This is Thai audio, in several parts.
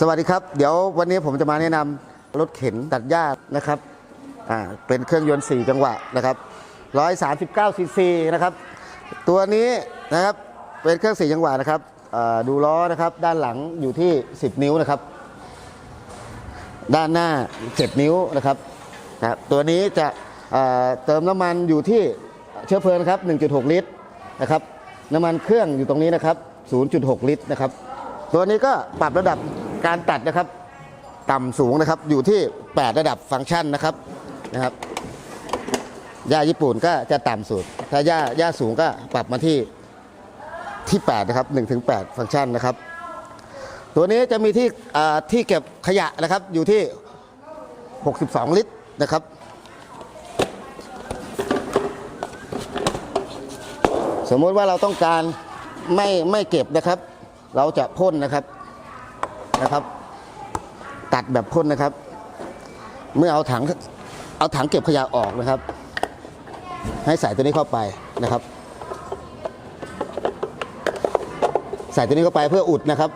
สวัสดีครับ เดี๋ยววันนี้ผมจะมาแนะนำรถเข็นตัดหญ้านะครับอ่าเป็นเครื่องยนต์ 4 จังหวะนะครับ139ซีซีนะครับ ตัวนี้นะครับเป็นเครื่อง4จังหวะนะครับอ่าดูล้อนะครับ ด้านหลังอยู่ที่ 10 นิ้วนะครับ ด้านหน้า 7 นิ้วนะครับนะครับตัวนี้จะเอ่อเติมน้ำมันอยู่ที่เชื้อเพลิงนครับ1.6 ลิตรนะครับน้ำมันเครื่องอยู่ตรงนี้นะครับ 0.6 ลิตรนะครับ ตัวนี้ก็ปรับระดับ การตัดนะครับต่ำสูงนะครับอยู่ที่ 8 ระดับฟังก์ชันนะครับนะครับหญ้าญี่ปุ่นก็จะต่ำสุด ถ้าหญ้าหญ้าสูงก็ปรับมาที่ที่8นะครับ1ถึง8ฟังก์ชันนะครับ ตัวนี้จะมีที่ที่เก็บขยะนะครับอยู่ที่ 62 ลิตรนะครับ สมมติว่าเราต้องการไม่ไม่เก็บนะครับ เราจะพ่นนะครับ นะครับ ตัดแบบพ่นนะครับ เมื่อเอาถังเอาถังเก็บขยะออกนะครับ ให้ใส่ตัวนี้เข้าไปนะครับ ใส่ตัวนี้เข้าไปเพื่ออุดนะครับ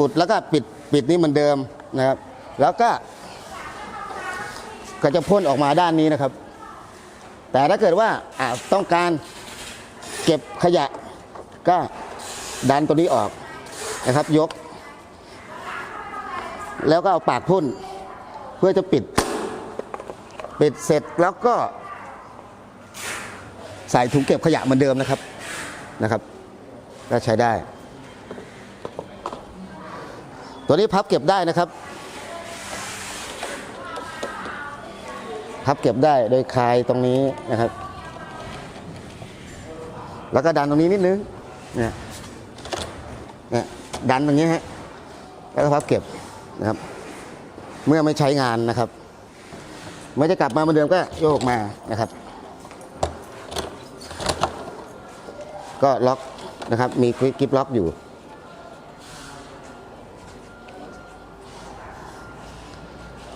อุดแล้วก็ปิดปิดนี่เหมือนเดิมนะครับ แล้วก็ ก็จะพ่นออกมาด้านนี้นะครับ แต่ถ้าเกิดว่าต้องการเก็บขยะก็ดันตัวนี้ออกนะครับ ยก แล้วก็เอาปากพ่นเพื่อจะปิด ปิดเสร็จแล้วก็ ใส่ถุงเก็บขยะเหมือนเดิมนะครับนะครับ ก็ใช้ได้ ตัวนี้พับเก็บได้นะครับ พับเก็บได้โดยคลายตรงนี้นะครับ แล้วก็ดันตรงนี้นิดนึงเนี่ยเนี่ยดันตรงนี้ฮะแล้วก็พับเก็บ นะครับ เมื่อไม่ใช้งานนะครับเมื่อจะกลับมาเหมือนเดิมก็โยกมานะครับ ก็ล็อกนะครับ มีกิฟล็อกอยู่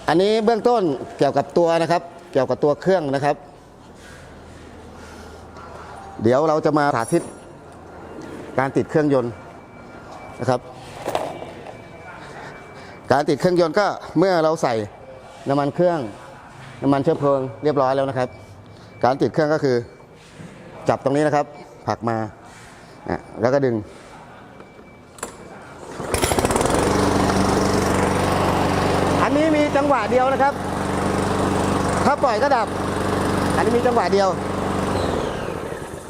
อันนี้เบื้องต้นเกี่ยวกับตัวนะครับ เกี่ยวกับตัวเครื่องนะครับ เดี๋ยวเราจะมาสาธิตการติดเครื่องยนต์นะครับ การติดเครื่องยนต์ก็เมื่อเราใส่น้ำมันเครื่องน้ำมันเชื้อเพลิงเรียบร้อยแล้วนะครับ การติดเครื่องก็คือจับตรงนี้นะครับผลักมาแล้วก็ดึง อันนี้มีจังหวะเดียวนะครับ ถ้าปล่อยก็ดับ อันนี้มีจังหวะเดียว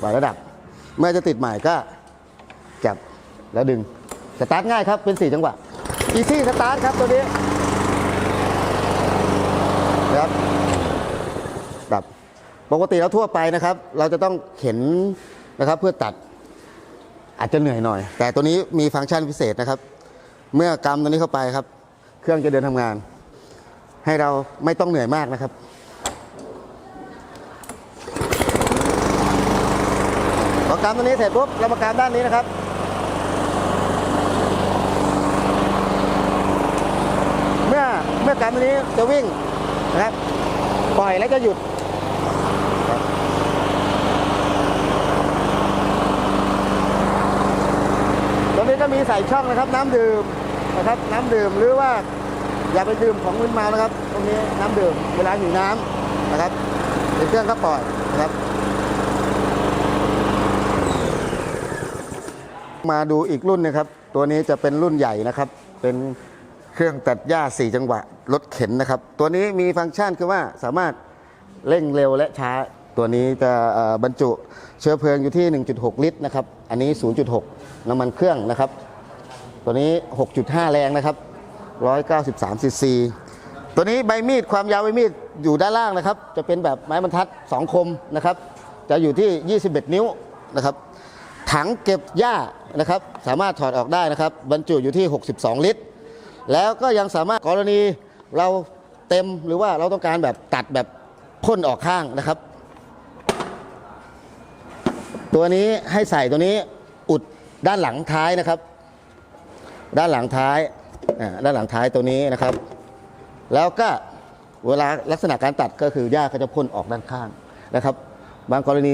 ปล่อยก็ดับ เมื่อจะติดใหม่ก็จับแล้วดึงสตาร์ทง่ายครับเป็น 4 จังหวะ อีซี่สตาร์ทครับตัวนี้นะครับดับปกติแล้วทั่วไปนะครับ เราจะต้องเข็นนะครับเพื่อตัดอาจจะเหนื่อยหน่อย แต่ตัวนี้มีฟังก์ชันพิเศษนะครับ เมื่อกำตัวนี้เข้าไปครับ เครื่องจะเดินทำงาน ให้เราไม่ต้องเหนื่อยมากนะครับพอกำตัวนี้เสร็จปุ๊บเรามากำด้านนี้นะครับ เมื่อเมื่อกำนี้จะวิ่งนะครับ ปล่อยแล้วจะหยุดตรงนี้ก็มีใส่ช่องนะครับน้ำดื่มนะครับน้ำดื่มหรือว่าอย่าไปดื่มของมึนเมานะครับ ตรงนี้น้ำดื่มเวลาหิวน้ำนะครับในเครื่องก็ปล่อยนะครับ มาดูอีกรุ่นนะครับ ตัวนี้จะเป็นรุ่นใหญ่นะครับ เป็นเครื่องตัดหญ้า 4 จังหวะ รถเข็นนะครับ ตัวนี้มีฟังก์ชันคือว่าสามารถเร่งเร็วและช้า ตัวนี้จะบรรจุเชื้อเพลิงอยู่ที่ 1.6 ลิตรนะครับ อันนี้ 0.6 น้ำมันเครื่องนะครับ ตัวนี้ 6.5 แรงนะครับ 193ซีซีตัวนี้ใบมีดความยาวใบมีดอยู่ด้านล่างนะครับ จะเป็นแบบไม้บรรทัด 2 คมนะครับ จะอยู่ที่ 21 นิ้วนะครับ ถังเก็บหญ้านะครับ สามารถถอดออกได้นะครับ บรรจุอยู่ที่ 62 ลิตร แล้วก็ยังสามารถกรณี เราเต็มหรือว่าเราต้องการแบบตัดแบบพ่นออกข้างนะครับ ตัวนี้ให้ใส่ตัวนี้อุดด้านหลังท้ายนะครับ ด้านหลังท้ายด้านหลังท้ายตัวนี้นะครับ แล้วก็เวลาลักษณะการตัดก็คือหญ้าเขาจะพ่นออกด้านข้างนะครับ บางกรณี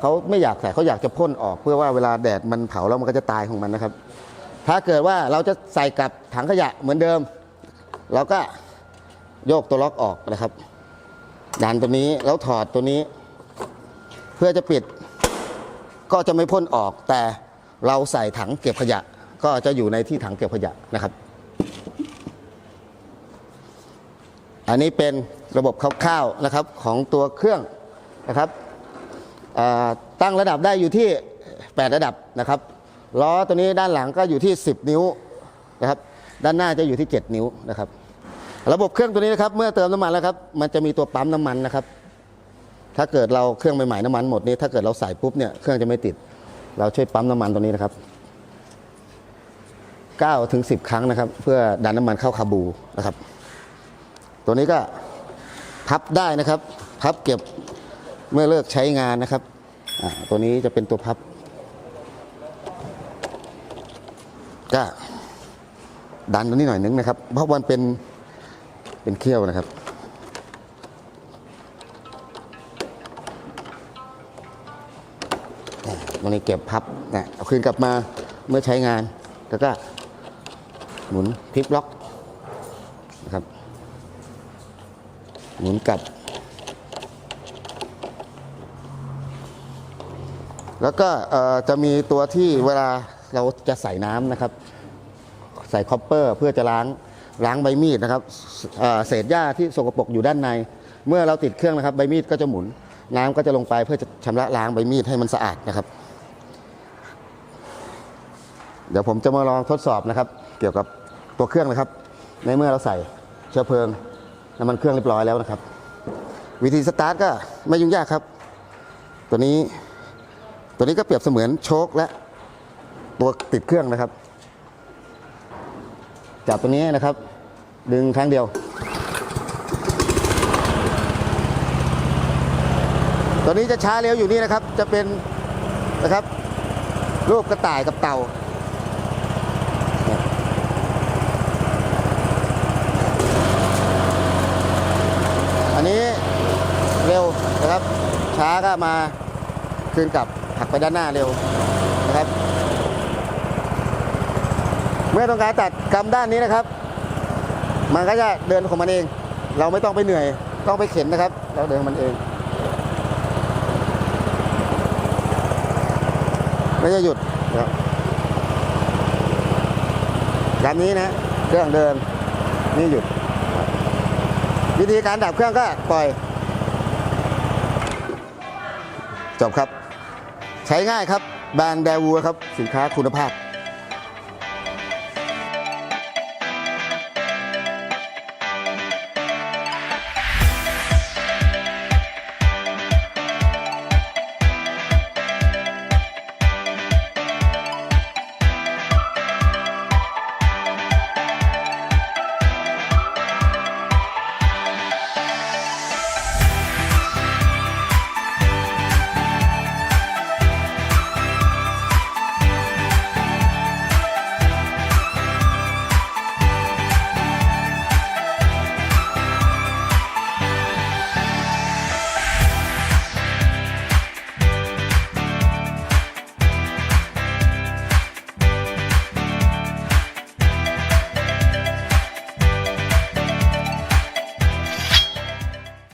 เขาไม่อยากใส่เขาอยากจะพ่นออก เพื่อว่าเวลาแดดมันเผาแล้วมันก็จะตายของมันนะครับ ถ้าเกิดว่าเราจะใส่กับถังขยะเหมือนเดิม เราก็ โยกตัวล็อกออกนะครับดันตัวนี้แล้วถอดตัวนี้ เพื่อจะปิดก็จะไม่พ่นออก แต่เราใส่ถังเก็บขยะ ก็จะอยู่ในที่ถังเก็บขยะนะครับ อันนี้เป็นระบบคร่าวๆนะครับของตัวเครื่องนะครับตั้งระดับได้อยู่ที่ 8 ระดับนะครับล้อตัวนี้ด้านหลังก็อยู่ที่ 10 นิ้วนะครับด้านหน้าจะอยู่ที่ 7 นิ้วนะครับ ระบบเครื่องตัวนี้นะครับ เมื่อเติมน้ำมันแล้วครับ มันจะมีตัวปั๊มน้ำมันนะครับ ถ้าเกิดเราเครื่องใหม่ๆน้ำมันหมดนี่ถ้าเกิดเราใส่ปุ๊บเนี่ยเครื่องจะไม่ติด เราช่วยปั๊มน้ำมันตัวนี้นะครับ9ถึง10 ครั้งนะครับ เพื่อดันน้ำมันเข้าคาบูนะครับ ตัวนี้ก็พับได้นะครับ พับเก็บเมื่อเลิกใช้งานนะครับตัวนี้จะเป็นตัวพับก็ดันตัวนี้หน่อยนึงนะครับ เพราะมันเป็น เป็นเขี้ยวนะครับ ตรงนี้เก็บพับนะเอาคืนกลับมาเมื่อใช้งาน แล้วก็หมุนพลิกล็อกนะครับ หมุนกลับ แล้วก็จะมีตัวที่เวลาเราจะใส่น้ำนะครับ ใส่คอปเปอร์เพื่อจะล้าง ล้างใบมีดนะครับเเศษหญ้าที่สกปรกอยู่ด้านใน เมื่อเราติดเครื่องนะครับ ใบมีดก็จะหมุน น้ำก็จะลงไปเพื่อจะชำระล้างใบมีดให้มันสะอาดนะครับ เดี๋ยวผมจะมาลองทดสอบนะครับ เกี่ยวกับตัวเครื่องนะครับ ในเมื่อเราใส่เชื้อเพลิงน้ำมันเครื่องเรียบร้อยแล้วนะครับ วิธีสตาร์ทก็ไม่ยุ่งยากครับ ตัวนี้ตัวนี้ก็เปรียบเสมือนโชคและตัวติดเครื่องนะครับ จับตัวนี้นะครับ ดึงครั้งเดียว ตัวนี้จะช้าเร็วอยู่นี่นะครับ จะเป็นนะครับรูปกระต่ายกับเต่าอันนี้เร็วนะครับ ช้าก็มาคืนกลับหักไปด้านหน้าเร็วนะครับ เมื่อต้องการตัดกำด้านนี้นะครับ มันก็จะเดินของมันเอง เราไม่ต้องไปเหนื่อย ต้องไปเข็นนะครับ เราเดินของมันเองไม่จะหยุดนะครับการนี้นะเครื่องเดินนี่หยุด วิธีการดับเครื่องก็ปล่อย จบครับ ใช้ง่ายครับแบรนด์แดวูครับ สินค้าคุณภาพ